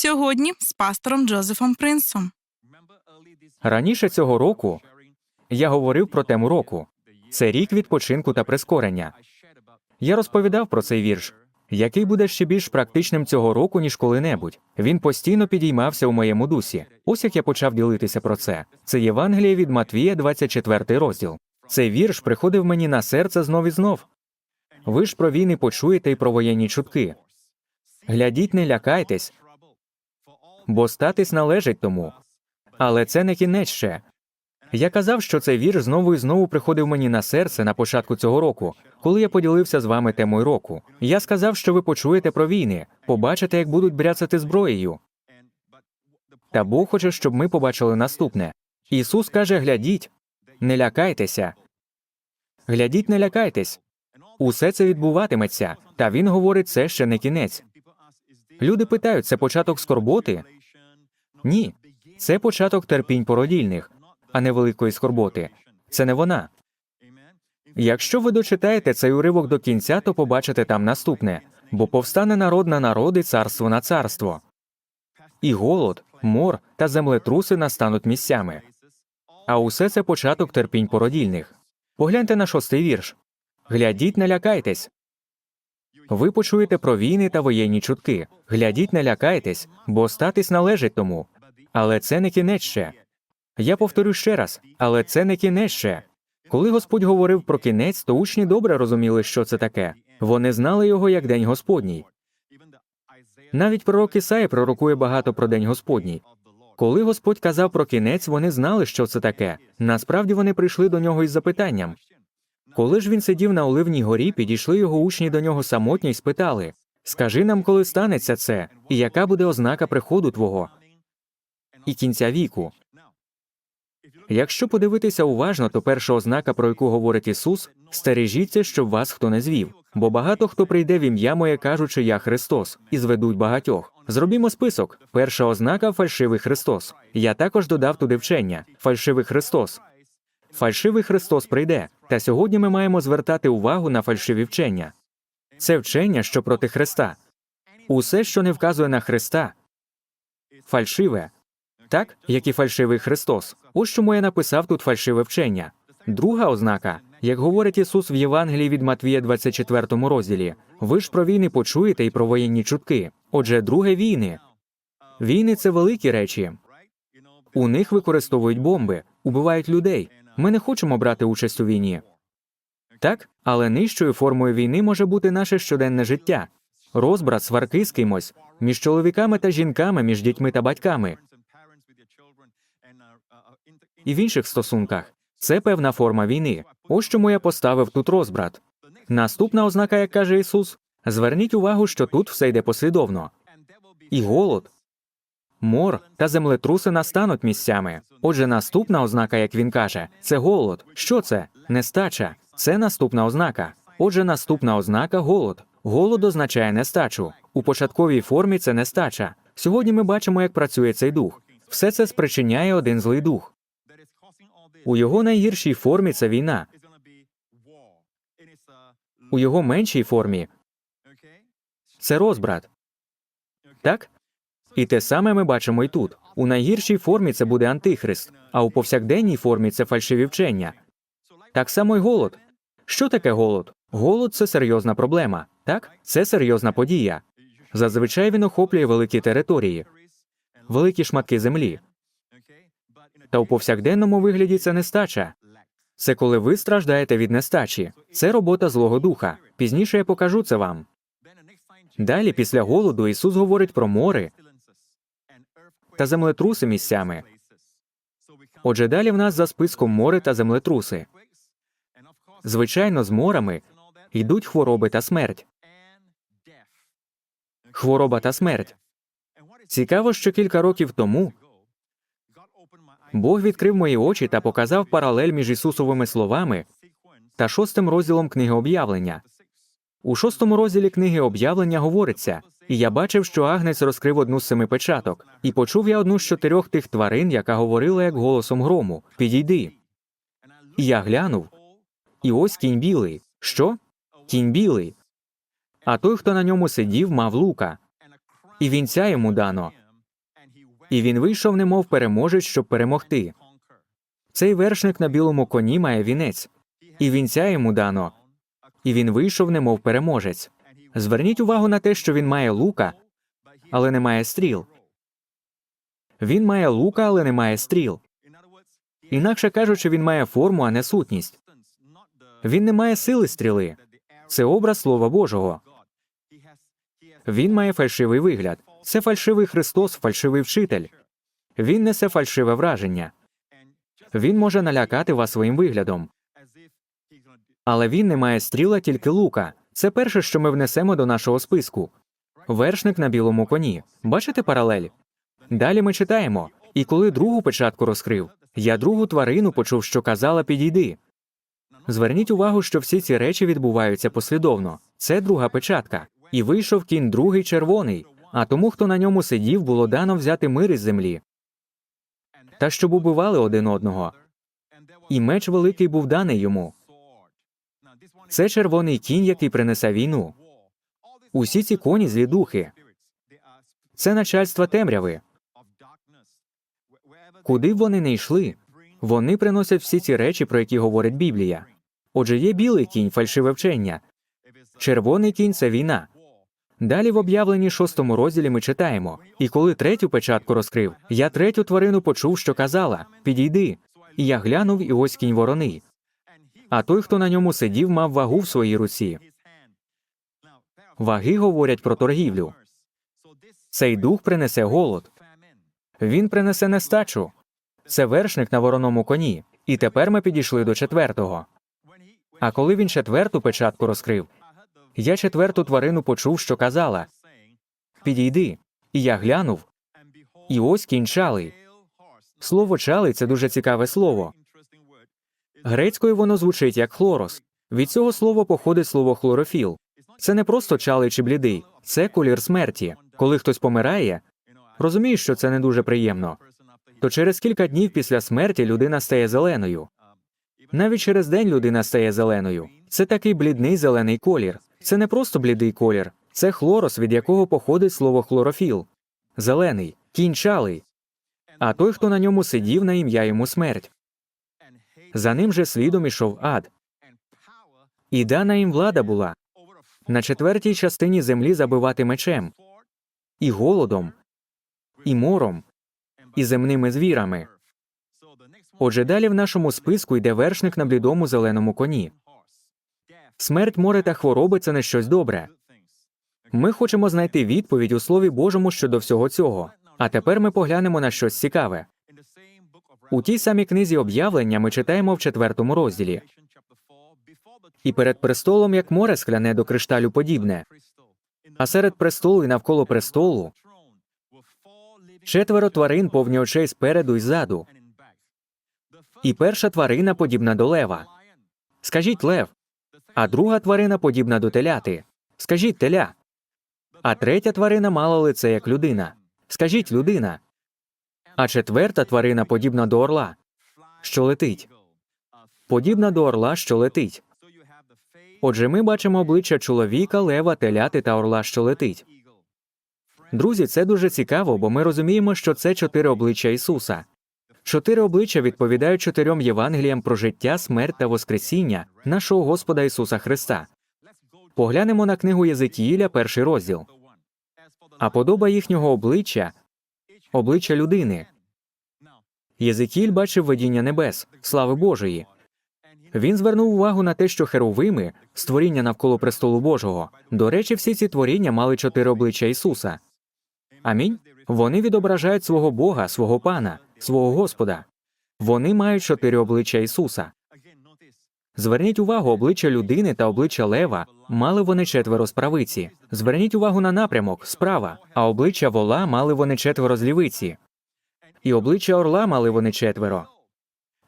Сьогодні з пастором Джозефом Принсом. Раніше цього року я говорив про тему року. Це рік відпочинку та прискорення. Я розповідав про цей вірш, який буде ще більш практичним цього року, ніж коли-небудь. Він постійно підіймався у моєму дусі. Ось як я почав ділитися про це. Це Євангеліє від Матвія, 24 розділ. Цей вірш приходив мені на серце знов і знов. Ви ж про війни почуєте і про воєнні чутки. Глядіть, не лякайтесь, бо статись належить тому. Але це не кінець ще. Я казав, що цей вірш знову і знову приходив мені на серце на початку цього року, коли я поділився з вами темою року. Я сказав, що ви почуєте про війни, побачите, як будуть бряцати зброєю. Та Бог хоче, щоб ми побачили наступне. Ісус каже: глядіть, не лякайтеся. Глядіть, не лякайтесь. Усе це відбуватиметься, та він говорить, це ще не кінець. Люди питають, це початок скорботи? Ні, це початок терпінь породільних, а не великої скорботи. Це не вона. Якщо ви дочитаєте цей уривок до кінця, то побачите там наступне бо повстане народ на народ і царство на царство. І голод, мор та землетруси настануть місцями. А усе це початок терпінь породільних. Погляньте на шостий вірш. Глядіть, не лякайтесь. Ви почуєте про війни та воєнні чутки. Глядіть, не лякайтесь, бо статись належить тому. Але це не кінець ще. Я повторю ще раз, але це не кінець ще. Коли Господь говорив про кінець, то учні добре розуміли, що це таке. Вони знали його як День Господній. Навіть пророк Ісаї пророкує багато про День Господній. Коли Господь казав про кінець, вони знали, що це таке. Насправді вони прийшли до нього із запитанням. Коли ж він сидів на Оливній горі, підійшли його учні до нього самотньо і спитали Скажи нам, коли станеться це, і яка буде ознака приходу Твого і кінця віку. Якщо подивитися уважно, то перша ознака, про яку говорить Ісус, стережіться, щоб вас хто не звів. Бо багато хто прийде в ім'я моє, кажучи, я Христос, і зведуть багатьох. Зробімо список. Перша ознака фальшивий Христос. Я також додав туди вчення фальшивий Христос. Фальшивий Христос прийде. Та сьогодні ми маємо звертати увагу на фальшиві вчення. Це вчення, що проти Христа. Усе, що не вказує на Христа, фальшиве, так як і фальшивий Христос. Ось чому я написав тут фальшиве вчення. Друга ознака, як говорить Ісус в Євангелії від Матвія, 24 розділі, ви ж про війни почуєте і про воєнні чутки. Отже, друге війни. Війни це великі речі. У них використовують бомби, убивають людей. Ми не хочемо брати участь у війні. Так, але нижчою формою війни може бути наше щоденне життя, розбрат, сварки з кимось, між чоловіками та жінками, між дітьми та батьками і в інших стосунках. Це певна форма війни. Ось чому я поставив тут розбрат. Наступна ознака, як каже Ісус, зверніть увагу, що тут все йде послідовно. І голод, мор та землетруси настануть місцями. Отже, наступна ознака, як він каже, це голод. Що це? Нестача. Це наступна ознака. Отже, наступна ознака голод. Голод означає нестачу. У початковій формі це нестача. Сьогодні ми бачимо, як працює цей дух. Все це спричиняє один злий дух. У його найгіршій формі це війна. У його меншій формі це розбрат. Так? І те саме ми бачимо і тут. У найгіршій формі це буде антихрист, а у повсякденній формі це фальшиві вчення. Так само й голод. Що таке голод? Голод це серйозна проблема. Так? Це серйозна подія. Зазвичай він охоплює великі території, великі шматки землі. Та у повсякденному вигляді це нестача. Це коли ви страждаєте від нестачі. Це робота Злого Духа. Пізніше я покажу це вам. Далі, після голоду, Ісус говорить про мори та землетруси місцями. Отже, далі в нас за списком мори та землетруси. Звичайно, з морами йдуть хвороби та смерть. Хвороба та смерть. Цікаво, що кілька років тому Бог відкрив мої очі та показав паралель між Ісусовими словами та шостим розділом книги об'явлення. У шостому розділі книги об'явлення говориться, і я бачив, що агнець розкрив одну з семи печаток, і почув я одну з чотирьох тих тварин, яка говорила як голосом грому: Підійди. І я глянув, і ось кінь білий. Що? Кінь білий. А той, хто на ньому сидів, мав лука, і вінця йому дано, І він вийшов, немов переможець, щоб перемогти. Цей вершник на білому коні має вінець, і вінця йому дано. І він вийшов, немов переможець. Зверніть увагу на те, що він має лука, але не має стріл. Він має лука, але не має стріл. Інакше кажучи, він має форму, а не сутність. Він не має сили стріли. Це образ Слова Божого. Він має фальшивий вигляд. Це фальшивий Христос, фальшивий вчитель. Він несе фальшиве враження. Він може налякати вас своїм виглядом, але він не має стріла, тільки лука. Це перше, що ми внесемо до нашого списку. Вершник на білому коні. Бачите паралель? Далі ми читаємо. І коли другу печатку розкрив, я другу тварину почув, що казала підійди. Зверніть увагу, що всі ці речі відбуваються послідовно. Це друга печатка. І вийшов кінь другий червоний, а тому, хто на ньому сидів, було дано взяти мир із землі, та щоб убивали один одного. І меч великий був даний йому. Це червоний кінь, який принесе війну. Усі ці коні злі духи. Це начальство темряви. Куди б вони не йшли, вони приносять всі ці речі, про які говорить Біблія. Отже, є білий кінь, фальшиве вчення, червоний кінь це війна. Далі в об'явленні шостому розділі ми читаємо: і коли третю печатку розкрив, я третю тварину почув, що казала: Підійди. І я глянув, і ось кінь вороний. А той, хто на ньому сидів, мав вагу в своїй руці. Ваги говорять про торгівлю. Цей дух принесе голод. Він принесе нестачу. Це вершник на вороному коні. І тепер ми підійшли до четвертого. А коли він четверту печатку розкрив, я четверту тварину почув, що казала: Підійди. І я глянув, і ось кінь чалий. Слово чалий це дуже цікаве слово. Грецькою воно звучить як хлорос. Від цього слова походить слово хлорофіл. Це не просто чалий чи блідий, це колір смерті. Коли хтось помирає, розумієш, що це не дуже приємно. То через кілька днів після смерті людина стає зеленою. Навіть через день людина стає зеленою. Це такий блідний зелений колір. Це не просто блідий колір, це хлорос, від якого походить слово хлорофіл. Зелений, кінчалий. А той, хто на ньому сидів, на ім'я йому смерть. За ним же слідом ішов ад. І дана їм влада була на четвертій частині землі забивати мечем, і голодом, і мором, і земними звірами. Отже, далі в нашому списку йде вершник на блідому зеленому коні. Смерть, море та хвороби це не щось добре. Ми хочемо знайти відповідь у Слові Божому щодо всього цього. А тепер ми поглянемо на щось цікаве. У тій самій книзі об'явлення ми читаємо в четвертому розділі. І перед престолом, як море скляне до кришталю подібне, а серед престолу і навколо престолу четверо тварин повні очей спереду і ззаду. І перша тварина подібна до лева. Скажіть лев, а друга тварина подібна до теляти. Скажіть теля. А третя тварина мала лице як людина. Скажіть людина. А четверта тварина подібна до орла, що летить. Подібна до орла, що летить. Отже, ми бачимо обличчя чоловіка, лева, теляти та орла, що летить. Друзі, це дуже цікаво, бо ми розуміємо, що це чотири обличчя Ісуса. Чотири обличчя відповідають чотирьом Євангеліям про життя, смерть та Воскресіння нашого Господа Ісуса Христа. Поглянемо на книгу Єзикіїля, перший розділ. А подоба їхнього обличчя обличчя людини. Єзикіль бачив видіння небес, слави Божої. Він звернув увагу на те, що херовими, створіння навколо престолу Божого. До речі, всі ці творіння мали чотири обличчя Ісуса. Амінь. Вони відображають свого Бога, свого пана, свого Господа. Вони мають чотири обличчя Ісуса. Зверніть увагу, обличчя людини та обличчя лева мали вони четверо з правиці. Зверніть увагу на напрямок справа, а обличчя вола мали вони четверо з лівиці. І обличчя орла мали вони четверо.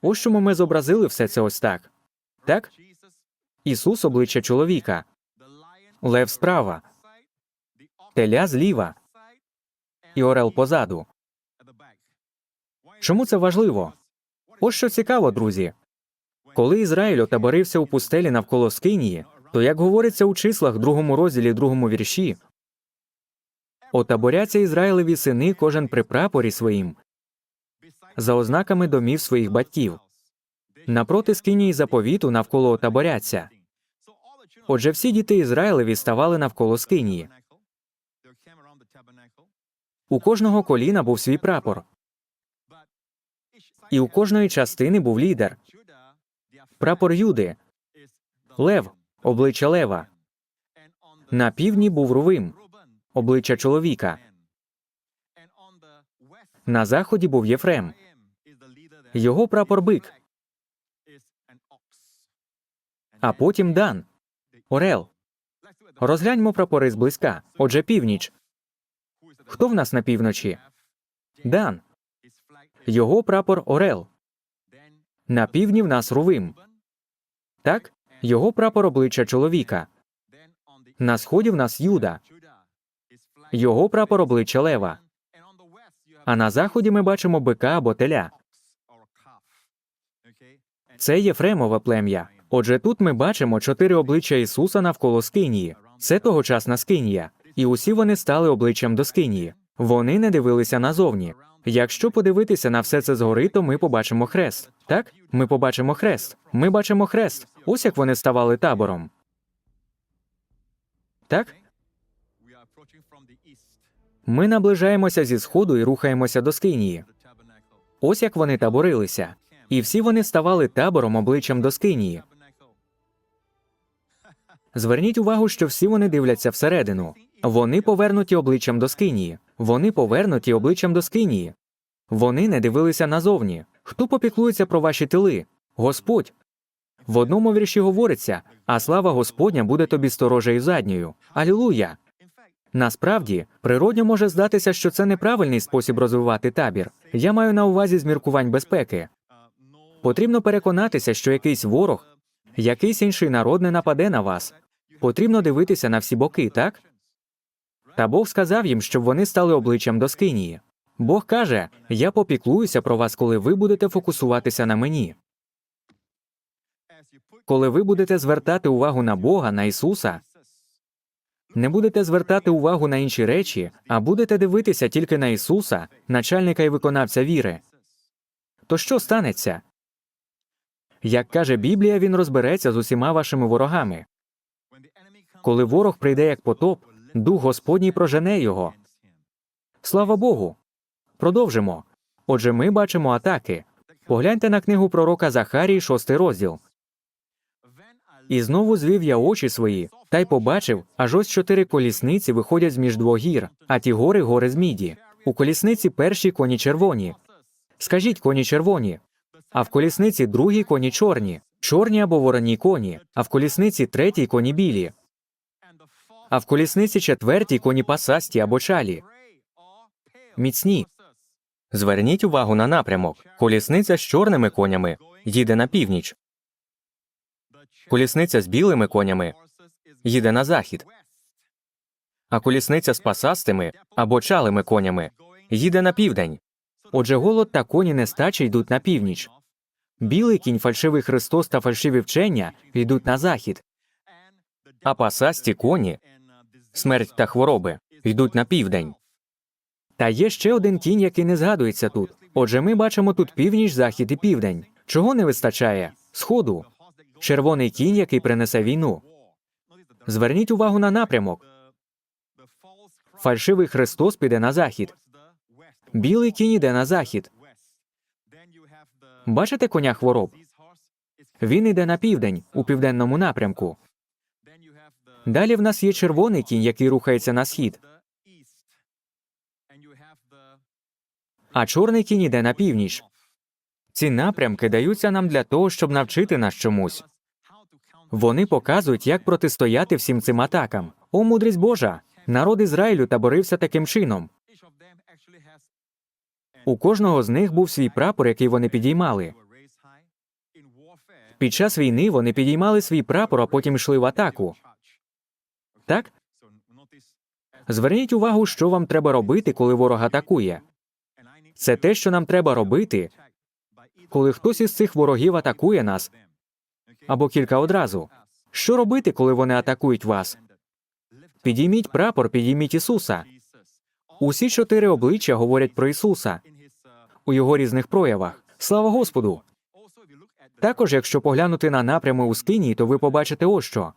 Ось чому ми зобразили все це ось так. Так? Ісус обличчя чоловіка, лев справа, теля зліва і орел позаду. Чому це важливо? Ось що цікаво, друзі. Коли Ізраїль отаборився у пустелі навколо Скинії, то як говориться у числах, другому розділі, другому вірші, Отаборяться Ізраїлеві сини кожен при прапорі своїм, за ознаками домів своїх батьків. Напроти скинії заповіту навколо отаборяться. Отже, всі діти Ізраїлеві ставали навколо скинії. У кожного коліна був свій прапор, і у кожної частини був лідер. Прапор Юди, лев, обличчя лева. На півдні був Рувим, обличчя чоловіка. На заході був Єфрем. Його прапор бик, а потім Дан, Орел. Розгляньмо прапори зблизька. Отже, північ. Хто в нас на півночі? Дан. Його прапор Орел. На півдні в нас Рувим. Так? Його прапор обличчя чоловіка. На сході в нас Юда. Його прапор обличчя лева. А на заході ми бачимо бика або теля. Це Єфремове плем'я. Отже, тут ми бачимо чотири обличчя Ісуса навколо Скинії. Це тогочасна Скинія. І усі вони стали обличчям до Скинії. Вони не дивилися назовні. Якщо подивитися на все це згори, то ми побачимо хрест. Так? Ми побачимо хрест. Ми бачимо хрест. Ось як вони ставали табором. Так? Ми наближаємося зі сходу і рухаємося до Скинії. Ось як вони таборилися. І всі вони ставали табором обличчям до Скинії. Зверніть увагу, що всі вони дивляться всередину. Вони повернуті обличчям до Скинії. Вони повернуті обличчям до Скинії. Вони не дивилися назовні. Хто попіклується про ваші тили? Господь. В одному вірші говориться: а слава Господня буде тобі сторожею задньою. Алілуя! Насправді, природньо може здатися, що це неправильний спосіб розвивати табір. Я маю на увазі зміркувань безпеки. Потрібно переконатися, що якийсь ворог, якийсь інший народ не нападе на вас. Потрібно дивитися на всі боки, так? Та Бог сказав їм, щоб вони стали обличчям до Скинії. Бог каже: Я попіклуюся про вас, коли ви будете фокусуватися на мені. Коли ви будете звертати увагу на Бога, на Ісуса, не будете звертати увагу на інші речі, а будете дивитися тільки на Ісуса, начальника і виконавця віри. То що станеться? Як каже Біблія, він розбереться з усіма вашими ворогами. Коли ворог прийде як потоп, дух Господній прожене його. Слава Богу. Продовжимо. Отже, ми бачимо атаки. Погляньте на книгу пророка Захарії, шостий розділ. І знову звів я очі свої, та й побачив, аж ось чотири колісниці виходять з між двох гір, а ті гори гори з міді. У колісниці перші коні червоні. Скажіть коні червоні. А в колісниці другій коні чорні, чорні або вороні коні, а в колісниці третій коні білі, а в колісниці четвертій коні пасасті або чалі. Міцні. Зверніть увагу на напрямок. Колісниця з чорними конями їде на північ. Колісниця з білими конями їде на захід, а колісниця з пасастими або чалими конями їде на південь. Отже, голод та коні нестачі йдуть на північ. Білий кінь, фальшивий Христос та фальшиві вчення йдуть на захід, а пасасті коні, смерть та хвороби йдуть на південь. Та є ще один кінь, який не згадується тут. Отже, ми бачимо тут північ, захід і південь. Чого не вистачає? Сходу. Червоний кінь, який принесе війну. Зверніть увагу на напрямок. Фальшивий Христос піде на захід. Білий кінь іде на захід. Бачите коня хвороб? Він іде на південь, у південному напрямку. Далі в нас є червоний кінь, який рухається на схід, а чорний кінь іде на північ. Ці напрямки даються нам для того, щоб навчити нас чомусь. Вони показують, як протистояти всім цим атакам. О, мудрість Божа! Народ Ізраїлю таборився таким чином. У кожного з них був свій прапор, який вони підіймали. Під час війни вони підіймали свій прапор, а потім йшли в атаку. Так? Зверніть увагу, що вам треба робити, коли ворог атакує. Це те, що нам треба робити, коли хтось із цих ворогів атакує нас або кілька одразу. Що робити, коли вони атакують вас? Підійміть прапор, підійміть Ісуса. Усі чотири обличчя говорять про Ісуса у його різних проявах. Слава Господу! Також, якщо поглянути на напрями у скинії, то ви побачите ось що.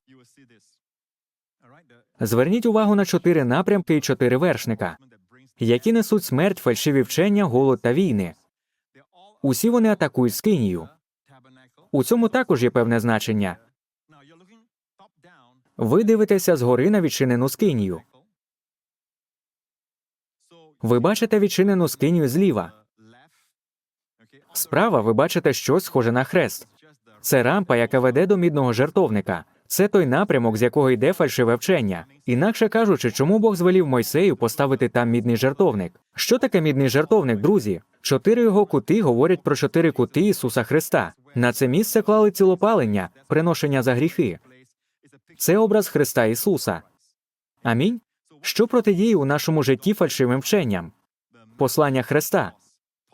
Зверніть увагу на чотири напрямки і чотири вершника, які несуть смерть, фальшиві вчення, голод та війни. Усі вони атакують скинію. У цьому також є певне значення. Ви дивитеся згори на відчинену скинію. Ви бачите відчинену скинію зліва. Справа ви бачите щось схоже на хрест. Це рампа, яка веде до мідного жертовника. Це той напрямок, з якого йде фальшиве вчення. Інакше кажучи, чому Бог звелів Мойсею поставити там мідний жертовник? Що таке мідний жертовник, друзі? Чотири його кути говорять про чотири кути Ісуса Христа. На це місце клали цілопалення, приношення за гріхи. Це образ Христа Ісуса. Амінь. Що протидіє у нашому житті фальшивим вченням? Послання Христа.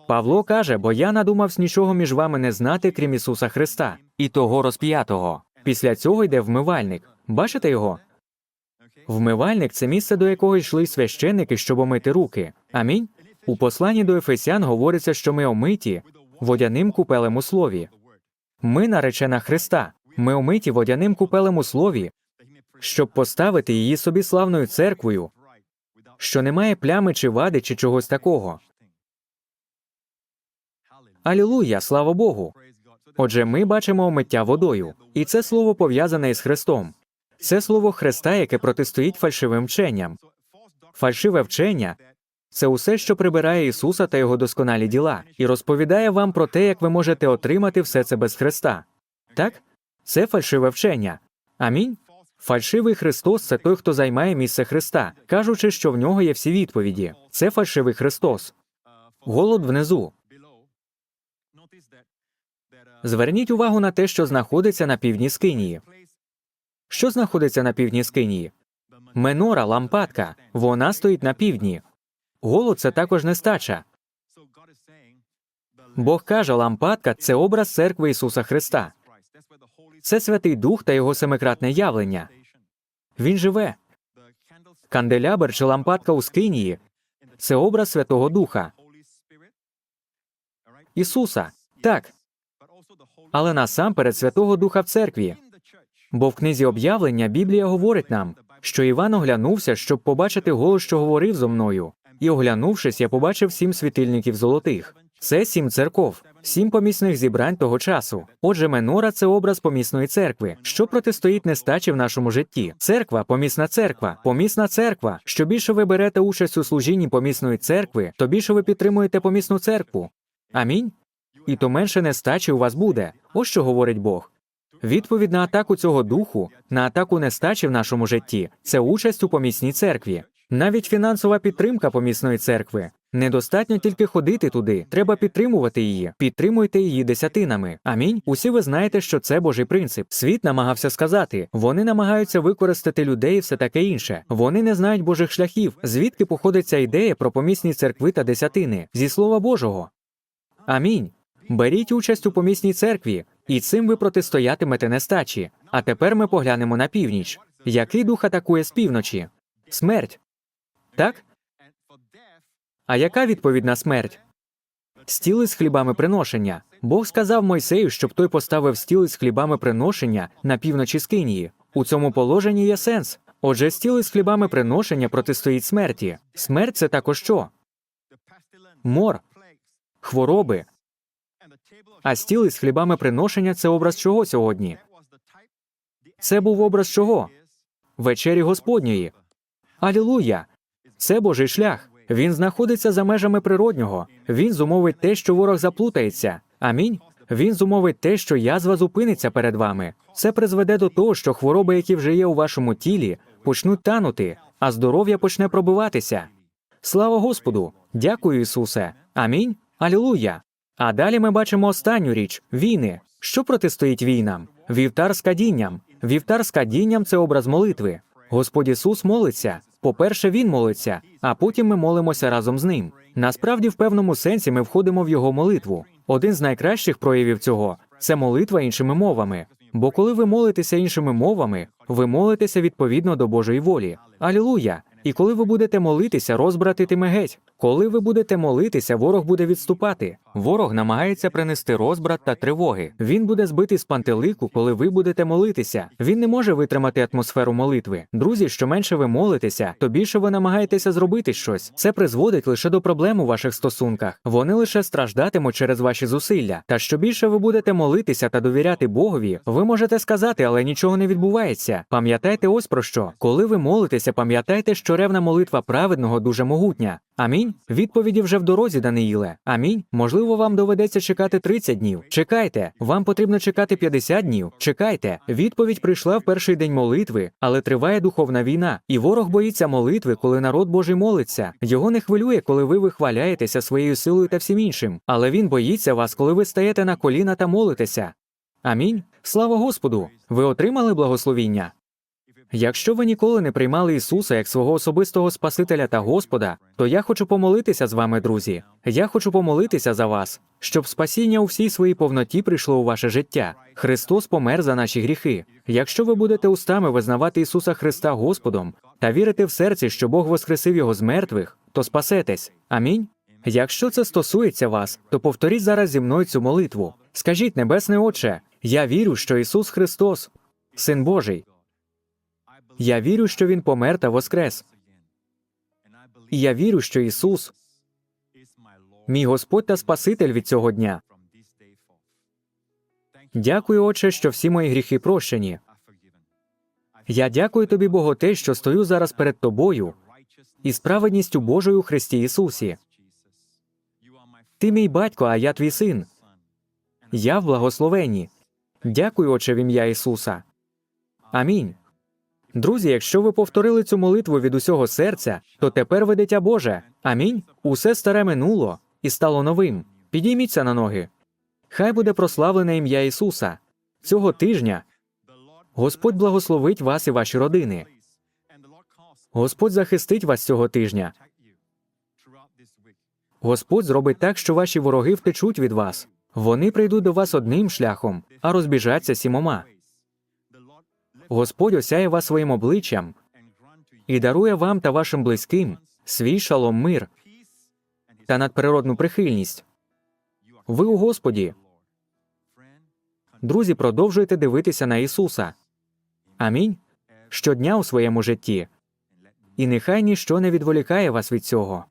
Павло каже, бо я надумавсь нічого між вами не знати, крім Ісуса Христа, і того розп'ятого. Після цього йде вмивальник. Бачите його? Вмивальник це місце, до якого йшли священники, щоб омити руки. Амінь. У посланні до Ефесян говориться, що ми омиті водяним купелем у слові. Ми наречена Христа. Ми омиті водяним купелем у слові, щоб поставити її собі славною церквою, що не має плями чи вади, чи чогось такого. Алілуя, слава Богу. Отже, ми бачимо омиття водою, і це слово пов'язане із Христом. Це слово Христа, яке протистоїть фальшивим вченням. Фальшиве вчення це усе, що прибирає Ісуса та його досконалі діла, і розповідає вам про те, як ви можете отримати все це без Христа. Так? Це фальшиве вчення. Амінь. Фальшивий Христос це той, хто займає місце Христа, кажучи, що в нього є всі відповіді. Це фальшивий Христос. Голод внизу. Зверніть увагу на те, що знаходиться на півдні Скинії. Що знаходиться на півдні Скинії? Менора, лампадка. Вона стоїть на півдні. Голод це також нестача. Бог каже, лампадка це образ церкви Ісуса Христа. Це Святий Дух та його семикратне явлення. Він живе. Канделябр чи лампадка у Скинії це образ Святого Духа. Ісуса. Так. Але насамперед Святого Духа в церкві. Бо в книзі об'явлення Біблія говорить нам, що Іван оглянувся, щоб побачити голос, що говорив зо мною. І оглянувшись, я побачив сім світильників золотих. Це сім церков, сім помісних зібрань того часу. Отже, менора це образ помісної церкви, що протистоїть нестачі в нашому житті. Церква, помісна церква, помісна церква. Що більше ви берете участь у служінні помісної церкви, то більше ви підтримуєте помісну церкву. Амінь. І то менше нестачі у вас буде. Ось що говорить Бог. Відповідь на атаку цього духу, на атаку нестачі в нашому житті це участь у помісній церкві. Навіть фінансова підтримка помісної церкви. Недостатньо тільки ходити туди, треба підтримувати її. Підтримуйте її десятинами. Амінь. Усі ви знаєте, що це Божий принцип. Світ намагався сказати. Вони намагаються використати людей і все таке інше. Вони не знають Божих шляхів. Звідки походить ця ідея про помісні церкви та десятини? Зі слова Божого. Амінь. Беріть участь у помісній церкві, і цим ви протистоятимете нестачі. А тепер ми поглянемо на північ. Який дух атакує з півночі? Смерть. Так? А яка відповідь на смерть? Стіли з хлібами приношення. Бог сказав Мойсею, щоб той поставив стіли з хлібами приношення на півночі Скинії. У цьому положенні є сенс. Отже, стіли з хлібами приношення протистоїть смерті. Смерть це також що? Мор, хвороби. А стіл із хлібами приношення це образ чого сьогодні? Це був образ чого? Вечері Господньої. Алілуя! Це Божий шлях. Він знаходиться за межами природнього. Він зумовить те, що ворог заплутається. Амінь. Він зумовить те, що язва зупиниться перед вами. Це призведе до того, що хвороби, які вже є у вашому тілі, почнуть танути, а здоров'я почне пробиватися. Слава Господу! Дякую, Ісусе. Амінь. Алілуя. А далі ми бачимо останню річ війни. Що протистоїть війнам? Вівтар з кадінням. Вівтар з кадінням це образ молитви. Господь Ісус молиться. По-перше, Він молиться, а потім ми молимося разом з ним. Насправді, в певному сенсі, ми входимо в його молитву. Один з найкращих проявів цього це молитва іншими мовами. Бо коли ви молитеся іншими мовами, ви молитеся відповідно до Божої волі. Алілуя! І коли ви будете молитися, розбрат ітиме геть. Коли ви будете молитися, ворог буде відступати. Ворог намагається принести розбрат та тривоги. Він буде збитий з пантелику, коли ви будете молитися. Він не може витримати атмосферу молитви. Друзі, що менше ви молитеся, то більше ви намагаєтеся зробити щось. Це призводить лише до проблем у ваших стосунках. Вони лише страждатимуть через ваші зусилля. Та що більше ви будете молитися та довіряти Богові, ви можете сказати, але нічого не відбувається. Пам'ятайте ось про що. Коли ви молитеся, пам'ятайте, що ревна молитва праведного дуже могутня. Амінь. Відповіді вже в дорозі, Даниїле. Амінь. Можливо, вам доведеться чекати 30 днів. Чекайте. Вам потрібно чекати 50 днів. Чекайте. Відповідь прийшла в перший день молитви, але триває духовна війна. І ворог боїться молитви, коли народ Божий молиться. Його не хвилює, коли ви вихваляєтеся своєю силою та всім іншим. Але він боїться вас, коли ви стаєте на коліна та молитеся. Амінь. Слава Господу! Ви отримали благословіння. Якщо ви ніколи не приймали Ісуса як свого особистого Спасителя та Господа, то я хочу помолитися з вами, друзі. Я хочу помолитися за вас, щоб спасіння у всій своїй повноті прийшло у ваше життя. Христос помер за наші гріхи. Якщо ви будете устами визнавати Ісуса Христа Господом та вірити в серці, що Бог воскресив Його з мертвих, то спасетесь. Амінь. Якщо це стосується вас, то повторіть зараз зі мною цю молитву. Скажіть, Небесний Отче, я вірю, що Ісус Христос, Син Божий. Я вірю, що Він помер та воскрес. І я вірю, що Ісус, мій Господь та Спаситель від цього дня. Дякую, Отче, що всі мої гріхи прощені. Я дякую тобі, Богу, те, що стою зараз перед тобою і справедністю Божою у Христі Ісусі. Ти мій батько, а я твій син. Я в благословенні. Дякую, Отче, в ім'я Ісуса. Амінь. Друзі, якщо ви повторили цю молитву від усього серця, то тепер ви дитя Боже. Амінь. Усе старе минуло і стало новим. Підійміться на ноги. Хай буде прославлене ім'я Ісуса. Цього тижня Господь благословить вас і ваші родини. Господь захистить вас цього тижня. Господь зробить так, що ваші вороги втечуть від вас. Вони прийдуть до вас одним шляхом, а розбіжаться сімома. Господь осяє вас своїм обличчям і дарує вам та вашим близьким свій шалом мир та надприродну прихильність. Ви у Господі. Друзі, продовжуйте дивитися на Ісуса. Амінь. Щодня у своєму житті. І нехай ніщо не відволікає вас від цього.